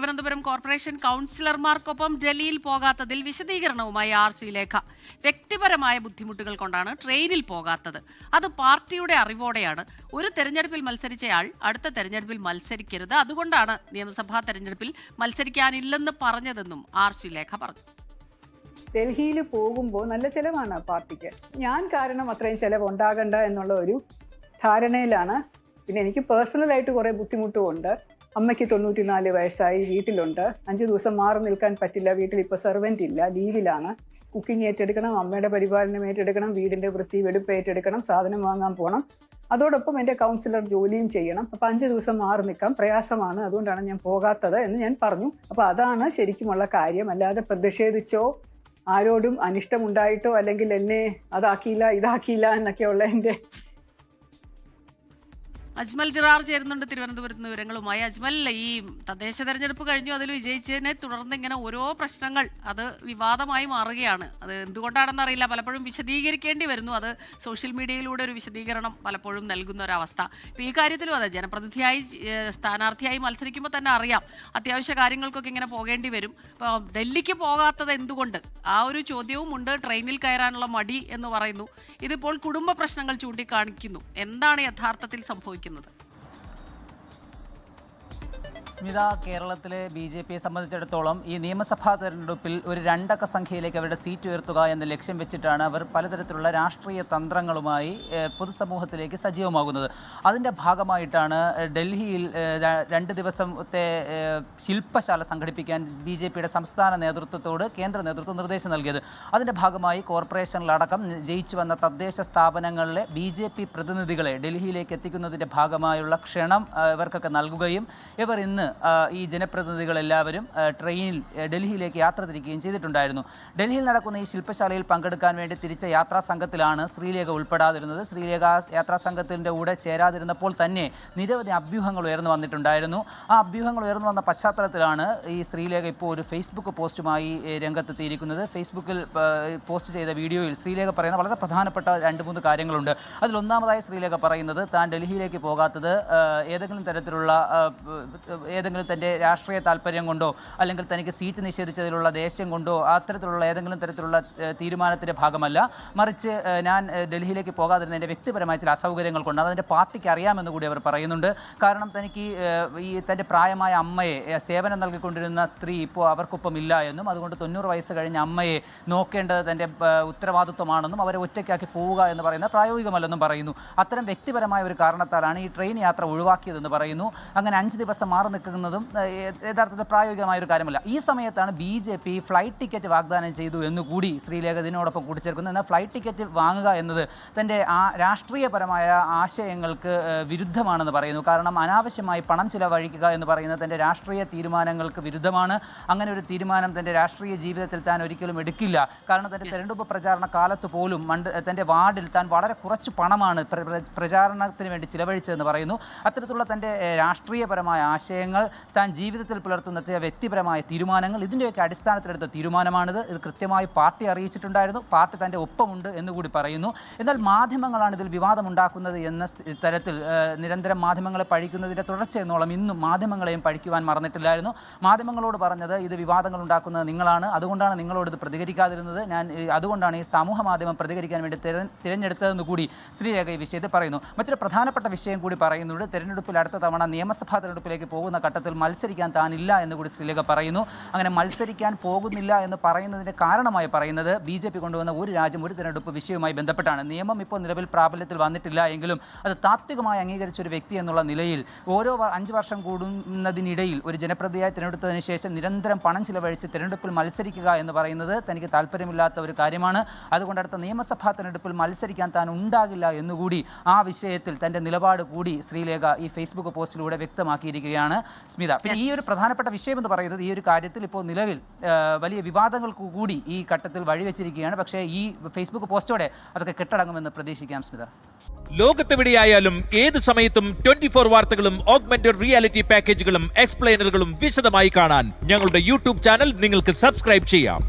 Thiruvananthapuram corporation കൗൺസിലർമാർക്കൊപ്പം ഡൽഹിയിൽ പോകാത്തതിൽ വിശദീകരണവുമായി R Sreelekha വ്യക്തിപരമായ ബുദ്ധിമുട്ടുകൾ കൊണ്ടാണ് ട്രെയിനിൽ പോകാത്തത്. അത് പാർട്ടിയുടെ അറിവോടെയാണ്. ഒരു തെരഞ്ഞെടുപ്പിൽ മത്സരിച്ചയാൾ അടുത്ത തെരഞ്ഞെടുപ്പിൽ മത്സരിക്കരുത്. അതുകൊണ്ടാണ് നിയമസഭാ തെരഞ്ഞെടുപ്പിൽ മത്സരിക്കാനില്ലെന്ന് പറഞ്ഞതെന്നും ആർ ശ്രീലേഖ പറഞ്ഞു. ഡൽഹിയിൽ പോകുമ്പോൾ നല്ല ചെലവാണ് പാർട്ടിക്ക്. ഞാൻ കാരണം അത്രയും ചെലവ് ഉണ്ടാകണ്ട എന്നുള്ള ഒരു ധാരണയിലാണ് പിന്നെ എനിക്ക് പേഴ്സണലായിട്ട് കുറേ ബുദ്ധിമുട്ടും ഉണ്ട് അമ്മയ്ക്ക് തൊണ്ണൂറ്റിനാല് വയസ്സായി വീട്ടിലുണ്ട്. അഞ്ച് ദിവസം മാറി നിൽക്കാൻ പറ്റില്ല വീട്ടിൽ ഇപ്പോൾ സെർവന്റ് ഇല്ല ലീവിലാണ് കുക്കിംഗ് ഏറ്റെടുക്കണം അമ്മയുടെ പരിപാലനം ഏറ്റെടുക്കണം വീടിന്റെ വൃത്തി വെടുപ്പ് ഏറ്റെടുക്കണം സാധനം വാങ്ങാൻ പോകണം അതോടൊപ്പം എന്റെ കൗൺസിലർ ജോലിയും ചെയ്യണം. അപ്പം അഞ്ച് ദിവസം മാറി നിൽക്കാം. പ്രയാസമാണ്. അതുകൊണ്ടാണ് ഞാൻ പോകാത്തത് എന്ന് ഞാൻ പറഞ്ഞു. അപ്പോൾ അതാണ് ശരിക്കുമുള്ള കാര്യം. അല്ലാതെ പ്രതിഷേധിച്ചോ ആരോടും അനിഷ്ടമുണ്ടായിട്ടോ അല്ലെങ്കിൽ എന്നെ അതാക്കിയില്ല ഇതാക്കിയില്ല എന്നൊക്കെയുള്ള എന്റെ അജ്മൽ ജിറാർ ചേരുന്നുണ്ട് തിരുവനന്തപുരത്ത് വിവരങ്ങളുമായി. അജ്മൽ ഈ തദ്ദേശ തെരഞ്ഞെടുപ്പ് കഴിഞ്ഞു അതിൽ വിജയിച്ചതിനെ തുടർന്ന് ഇങ്ങനെ ഓരോ പ്രശ്നങ്ങൾ അത് വിവാദമായി മാറുകയാണ്. അത് എന്തുകൊണ്ടാണെന്ന് അറിയില്ല. പലപ്പോഴും വിശദീകരിക്കേണ്ടി വരുന്നു. അത് സോഷ്യൽ മീഡിയയിലൂടെ ഒരു വിശദീകരണം പലപ്പോഴും നൽകുന്ന ഒരവസ്ഥ ഇപ്പം ഈ കാര്യത്തിലും അതെ ജനപ്രതിനിധിയായി സ്ഥാനാർത്ഥിയായി മത്സരിക്കുമ്പോൾ തന്നെ അറിയാം. അത്യാവശ്യ കാര്യങ്ങൾക്കൊക്കെ ഇങ്ങനെ പോകേണ്ടി വരും. ഇപ്പോൾ ഡൽഹിക്ക് പോകാത്തത് എന്തുകൊണ്ട്? ആ ഒരു ചോദ്യവും ഉണ്ട്. ട്രെയിനിൽ കയറാനുള്ള മടി എന്ന് പറയുന്നു. ഇതിപ്പോൾ കുടുംബ പ്രശ്നങ്ങൾ ചൂണ്ടിക്കാണിക്കുന്നു. എന്താണ് യഥാർത്ഥത്തിൽ സംഭവിക്കുന്നത്? кімнатах. സ്മിത കേരളത്തിലെ ബി ജെ പിയെ സംബന്ധിച്ചിടത്തോളം ഈ നിയമസഭാ തെരഞ്ഞെടുപ്പിൽ ഒരു രണ്ടക്ക സംഖ്യയിലേക്ക് അവരുടെ സീറ്റ് ഉയർത്തുക എന്ന ലക്ഷ്യം വെച്ചിട്ടാണ് അവർ പലതരത്തിലുള്ള രാഷ്ട്രീയ തന്ത്രങ്ങളുമായി പൊതുസമൂഹത്തിലേക്ക് സജീവമാകുന്നത്. അതിന്റെ ഭാഗമായിട്ടാണ് ഡൽഹിയിൽ രണ്ട് ദിവസത്തെ ശില്പശാല സംഘടിപ്പിക്കാൻ ബി ജെ പിയുടെ സംസ്ഥാന നേതൃത്വത്തോട് കേന്ദ്ര നേതൃത്വം നിർദ്ദേശം നൽകിയത്. അതിന്റെ ഭാഗമായി കോർപ്പറേഷനിലടക്കം ജയിച്ചു വന്ന തദ്ദേശ സ്ഥാപനങ്ങളിലെ ബി ജെ പി പ്രതിനിധികളെ ഡൽഹിയിലേക്ക് എത്തിക്കുന്നതിന്റെ ഭാഗമായുള്ള ക്ഷണം ഇവർക്കൊക്കെ നൽകുകയും ഇവർ ഇന്ന് ഈ ജനപ്രതിനിധികൾ എല്ലാവരും ട്രെയിനിൽ ഡൽഹിയിലേക്ക് യാത്ര തിരിക്കുകയും ചെയ്തിട്ടുണ്ടായിരുന്നു. ഡൽഹിയിൽ നടക്കുന്ന ഈ ശില്പശാലയിൽ പങ്കെടുക്കാൻ വേണ്ടി തിരിച്ച യാത്രാ സംഘത്തിലാണ് ശ്രീലേഖ ഉൾപ്പെടാതിരുന്നത്. ശ്രീലേഖ യാത്രാ സംഘത്തിന്റെ കൂടെ ചേരാതിരുന്നപ്പോൾ തന്നെ നിരവധി അഭ്യൂഹങ്ങൾ ഉയർന്നു വന്നിട്ടുണ്ടായിരുന്നു. ആ അഭ്യൂഹങ്ങൾ ഉയർന്നു വന്ന പശ്ചാത്തലത്തിലാണ് ഈ ശ്രീലേഖ ഇപ്പോൾ ഒരു ഫേസ്ബുക്ക് പോസ്റ്റുമായി രംഗത്തെത്തിയിരിക്കുന്നത്. ഫേസ്ബുക്കിൽ പോസ്റ്റ് ചെയ്ത വീഡിയോയിൽ ശ്രീലേഖ പറയുന്ന വളരെ പ്രധാനപ്പെട്ട രണ്ട് മൂന്ന് കാര്യങ്ങളുണ്ട്. അതിൽ ഒന്നാമതായി ശ്രീലേഖ പറയുന്നത് താൻ ഡൽഹിയിലേക്ക് പോകാത്തത് ഏതെങ്കിലും തരത്തിലുള്ള ഏതെങ്കിലും തന്റെ രാഷ്ട്രീയ താല്പര്യം കൊണ്ടോ അല്ലെങ്കിൽ തനിക്ക് സീറ്റ് നിഷേധിച്ചതിലുള്ള ദേഷ്യം കൊണ്ടോ അത്തരത്തിലുള്ള ഏതെങ്കിലും തരത്തിലുള്ള തീരുമാനത്തിന്റെ ഭാഗമല്ല. മറിച്ച് ഞാൻ ഡൽഹിയിലേക്ക് പോകാതിരുന്ന എന്റെ വ്യക്തിപരമായ ചില അസൗകര്യങ്ങൾ കൊണ്ട് അതെന്റെ പാർട്ടിക്ക് അറിയാമെന്ന് കൂടി അവർ പറയുന്നുണ്ട്. കാരണം തനിക്ക് ഈ തന്റെ പ്രായമായ അമ്മയെ സേവനം നൽകിക്കൊണ്ടിരുന്ന സ്ത്രീ ഇപ്പോൾ അവർക്കൊപ്പം ഇല്ല എന്നും അതുകൊണ്ട് തൊണ്ണൂറ് വയസ്സ് കഴിഞ്ഞ അമ്മയെ നോക്കേണ്ടത് തന്റെ ഉത്തരവാദിത്വമാണെന്നും അവരെ ഒറ്റയ്ക്കാക്കി പോവുക എന്ന് പറയുന്ന പ്രായോഗികമല്ലെന്നും പറയുന്നു. അത്തരം വ്യക്തിപരമായ ഒരു കാരണത്താലാണ് ഈ ട്രെയിൻ യാത്ര ഒഴിവാക്കിയതെന്ന് പറയുന്നു. അങ്ങനെ അഞ്ച് ദിവസം മാറി നിൽക്കുന്നതും ഏ, യഥാർത്ഥത്തിൽ പ്രായോഗികമായ ഒരു കാര്യമല്ല. ഈ സമയത്താണ് B J P flight ticket വാഗ്ദാനം ചെയ്തു എന്നുകൂടി ശ്രീലേഖ ഇതിനോടൊപ്പം കൂട്ടിച്ചേർക്കുന്നു. എന്നാൽ ഫ്ലൈറ്റ് ടിക്കറ്റ് വാങ്ങുക എന്നത് തന്റെ ആ രാഷ്ട്രീയപരമായ ആശയങ്ങൾക്ക് വിരുദ്ധമാണെന്ന് പറയുന്നു. കാരണം അനാവശ്യമായി പണം ചിലവഴിക്കുക എന്ന് പറയുന്നത് തന്റെ രാഷ്ട്രീയ തീരുമാനങ്ങൾക്ക് വിരുദ്ധമാണ്. അങ്ങനെ ഒരു തീരുമാനം തന്റെ രാഷ്ട്രീയ ജീവിതത്തിൽ താൻ ഒരിക്കലും എടുക്കില്ല. കാരണം തന്റെ തെരഞ്ഞെടുപ്പ് പ്രചാരണ കാലത്ത് പോലും മണ്ട് തന്റെ വാർഡിൽ താൻ വളരെ കുറച്ച് പണമാണ് പ്ര- പ്ര- പ്രചാരണത്തിന് വേണ്ടി ചിലവഴിച്ചതെന്ന് പറയുന്നു. അത്തരത്തിലുള്ള തന്റെ രാഷ്ട്രീയപരമായ ആശയങ്ങൾ താൻ ജീവിതത്തിൽ പുലർത്തുന്ന വ്യക്തിപരമായ തീരുമാനങ്ങൾ ഇതിന്റെയൊക്കെ അടിസ്ഥാനത്തിലെടുത്ത തീരുമാനമാണിത്. ഇത് കൃത്യമായി പാർട്ടി അറിയിച്ചിട്ടുണ്ടായിരുന്നു. പാർട്ടി തന്റെ ഒപ്പമുണ്ട് എന്നുകൂടി പറയുന്നു. എന്നാൽ മാധ്യമങ്ങളാണ് ഇതിൽ വിവാദമുണ്ടാക്കുന്നത് എന്ന തരത്തിൽ നിരന്തരം മാധ്യമങ്ങളെ പഴിക്കുന്നതിന്റെ തുടർച്ചയെന്നോളം ഇന്നും മാധ്യമങ്ങളെയും പഴിക്കുവാൻ മറന്നിട്ടില്ലായിരുന്നു. മാധ്യമങ്ങളോട് പറഞ്ഞത് ഇത് വിവാദങ്ങൾ ഉണ്ടാക്കുന്നത് നിങ്ങളാണ്. അതുകൊണ്ടാണ് നിങ്ങളോട് ഇത് പ്രതികരിക്കാതിരുന്നത്. ഞാൻ അതുകൊണ്ടാണ് ഈ സമൂഹ മാധ്യമം പ്രതികരിക്കാൻ വേണ്ടി തിര തിരഞ്ഞെടുത്തതെന്ന് കൂടി ശ്രീരേഖ ഈ വിഷയത്തിൽ പറയുന്നു. മറ്റൊരു പ്രധാനപ്പെട്ട വിഷയം കൂടി പറയുന്നുണ്ട്. തിരഞ്ഞെടുപ്പിൽ അടുത്ത തവണ നിയമസഭാ തിരഞ്ഞെടുപ്പിലേക്ക് പോകുന്ന ഘട്ടത്തിൽ മത്സരിക്കാൻ താനില്ല എന്ന് കൂടി ശ്രീലേഖ പറയുന്നു. അങ്ങനെ മത്സരിക്കാൻ പോകുന്നില്ല എന്ന് പറയുന്നതിന്റെ കാരണമായി പറയുന്നത് ബി ജെ പി കൊണ്ടുവന്ന ഒരു രാജ്യം ഒരു തെരഞ്ഞെടുപ്പ് വിഷയവുമായി ബന്ധപ്പെട്ടാണ്. നിയമം ഇപ്പോൾ നിലവിൽ പ്രാബല്യത്തിൽ വന്നിട്ടില്ല എങ്കിലും അത് താത്വികമായി അംഗീകരിച്ച ഒരു വ്യക്തി എന്നുള്ള നിലയിൽ ഓരോ അഞ്ച് വർഷം കൂടുന്നതിനിടയിൽ ഒരു ജനപ്രതിയായി തിരഞ്ഞെടുത്തതിന് ശേഷം നിരന്തരം പണം ചിലവഴിച്ച് തിരഞ്ഞെടുപ്പിൽ മത്സരിക്കുക എന്ന് പറയുന്നത് തനിക്ക് താല്പര്യമില്ലാത്ത ഒരു കാര്യമാണ്. അതുകൊണ്ട് അടുത്ത നിയമസഭാ തിരഞ്ഞെടുപ്പിൽ മത്സരിക്കാൻ താൻ ഉണ്ടാകില്ല എന്നുകൂടി ആ വിഷയത്തിൽ തന്റെ നിലപാട് കൂടി ശ്രീലേഖ ഈ ഫേസ്ബുക്ക് പോസ്റ്റിലൂടെ വ്യക്തമാക്കിയിരിക്കുകയാണ്. സ്മിത. പിന്നെ ഈ ഒരു പ്രധാനപ്പെട്ട വിഷയം എന്ന് പറയുന്നത് ഈ ഒരു കാര്യത്തിൽ ഇപ്പോൾ നിലവിൽ വലിയ വിവാദങ്ങൾക്ക് കൂടി ഈ ഘട്ടത്തിൽ വഴിവെച്ചിരിക്കുകയാണ് പക്ഷേ ഈ ഫേസ്ബുക്ക് പോസ്റ്റോടെ അതൊക്കെ കെട്ടടങ്ങുമെന്ന് പ്രതീക്ഷിക്കാം സ്മിത. ലോകത്തെവിടെയായാലും ഏത് സമയത്തും ട്വന്റി ഫോർ വാർത്തകളും ഓഗ്മെന്റഡ് റിയാലിറ്റി പാക്കേജുകളും എക്സ്പ്ലെയിനറുകളും വിശദമായി കാണാൻ ഞങ്ങളുടെ യൂട്യൂബ് ചാനൽ നിങ്ങൾക്ക് സബ്സ്ക്രൈബ് ചെയ്യാം.